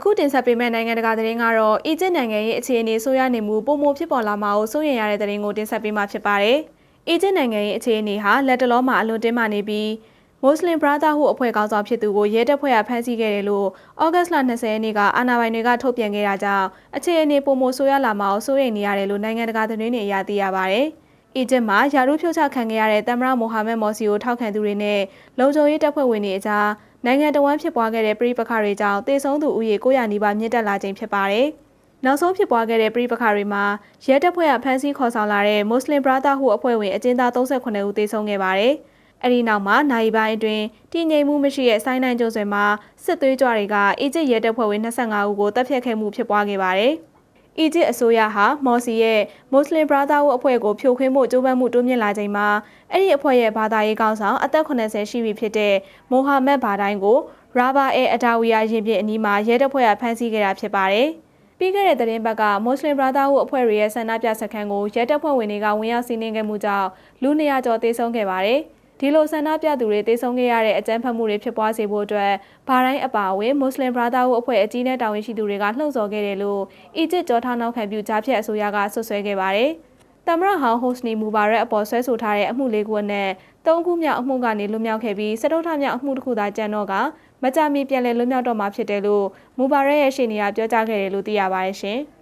အခုတင်ဆက်ပေးမယ့်နိုင်ငံတကာသတင်းကတော့အီဂျစ်နိုင်ငံရဲ့အခြေအနေဆိုးရနေမှုပုံမဖြစ်ပေါ်လာမှာကိုစိုးရိမ်ရတဲ့သတင်းကိုတင်ဆက်ပေးမှာဖြစ်ပါတယ်။အီဂျစ်နိုင်ငံရဲ့အခြေအနေဟာလက်တလောမှာအလွန်တင်းမာနေပြီးမွတ်စလင်ဘရာသာဟုအဖွဲ့ကောင်းဆောင်ဖြစ်သူကိုရဲတပ်ဖွဲ့ကဖမ်းဆီးခဲ့တယ်လို့ဩဂတ်စ်လ20ရက်နေ့ကအာဏာပိုင်တွေကထုတ်ပြန်ခဲ့တာကြောင့်အခြေအနေပုံမဆိုးရလာမှာကိုစိုးရိမ်နေရတယ်လို့နိုင်ငံတကာသတင်းတွေအရသိရပါတယ်။ အီဂျစ်မှာယာရုဖြုတ်ချခံခဲ့ရတဲ့တမရမိုဟာမက်မော်စီကိုထောက်ခံသူတွေနဲ့လုံခြုံရေးတပ်ဖွဲ့ဝင်တွေအကြားနိုင်ငံတော်ဝန်ဖြစ်ပွားခဲ့တဲ့ပြည်ပခါတွေကြောင့်တေဆုံးသူဦးရေ900နီးပါးမြင့်တက်လာခြင်းဖြစ်ပါတယ်။နောက်ဆုံးဖြစ်ပွားခဲ့တဲ့ပြည်ပခါတွေမှာရဲတပ်ဖွဲ့ကဖမ်းဆီးခေါ်ဆောင်လာတဲ့မွတ်စလင်ဘရာသာဟုအဖွဲ့ဝင်အကျဉ်းသား38ဦးသေဆုံးခဲ့ပါတယ်။အဲဒီနောက်မှာနိုင်ပိုင်းအတွင်းတည်ငြိမ်မှုမရှိတဲ့ဆိုင်းနိုင်ကျုံဆွေမှာစစ်သွေးကြွတွေကအီဂျစ်ရဲတပ်ဖွဲ့ဝင်25ဦးကိုတပ်ဖြတ်ခဲ့မှုဖြစ်ပွားခဲ့ပါတယ်။ အီဂျစ်အစိုးရဟာမော်စီရဲ့မွတ်စလင်ဘရာသာဟုအဖွဲ့ကိုဖြိုခွင်းမှုကြိုးပမ်းမှုတိုးမြင့်လာချိန်မှာအဲ့ဒီအဖွဲ့ရဲ့ဘာသာရေးကောင်းဆောင်အသက်80ရှိပြီဖြစ်တဲ့မိုဟာမက်ဘာတိုင်းကိုရာဘာအဲအတာဝီယာရင်ပြင်အနီးမှာရဲတပ်ဖွဲ့ကဖမ်းဆီးခဲ့တာဖြစ်ပါတယ်။ပြီးခဲ့တဲ့သတင်းပတ်ကမွတ်စလင်ဘရာသာဟုအဖွဲ့ရဲ့ဆန္ဒပြစခန်းကိုရဲတပ်ဖွဲ့ဝင်တွေကဝင်ရောက်စီးနင်းခဲ့မှုကြောင့်လူ200ကျော်သေဆုံးခဲ့ပါတယ်။ ဒီလိုဆန္ဒပြသူတွေတေဆုံးခဲ့ရတဲ့အကြမ်းဖက်မှုတွေဖြစ်ပွားစေဖို့အတွက်ဘာတိုင်းအပါအဝင်မွတ်စလင်ဘရာသာဟုအဖွဲ့အကြီးနဲ့တာဝန်ရှိသူတွေကလှုံ့ဆော်ခဲ့တယ်လို့အီဂျစ်ကြောထားနောက်ခံပြုကြားဖြတ်အစိုးရကဆွဆွဲခဲ့ပါတယ်။တမရဟောင်ဟိုစနီမူဘာရက်အပေါ်ဆွဲဆိုထားတဲ့အမှုလေးခုနဲ့သုံးခုမြောက်အမှုကနေလွတ်မြောက်ခဲ့ပြီးစတုထမြောက်အမှုတစ်ခုသာကျန်တော့ကမကြမီပြန်လည်လွတ်မြောက်တော့မှာဖြစ်တယ်လို့မူဘာရက်ရဲ့ရှေ့နေကပြောကြားခဲ့တယ်လို့သိရပါတယ်ရှင်။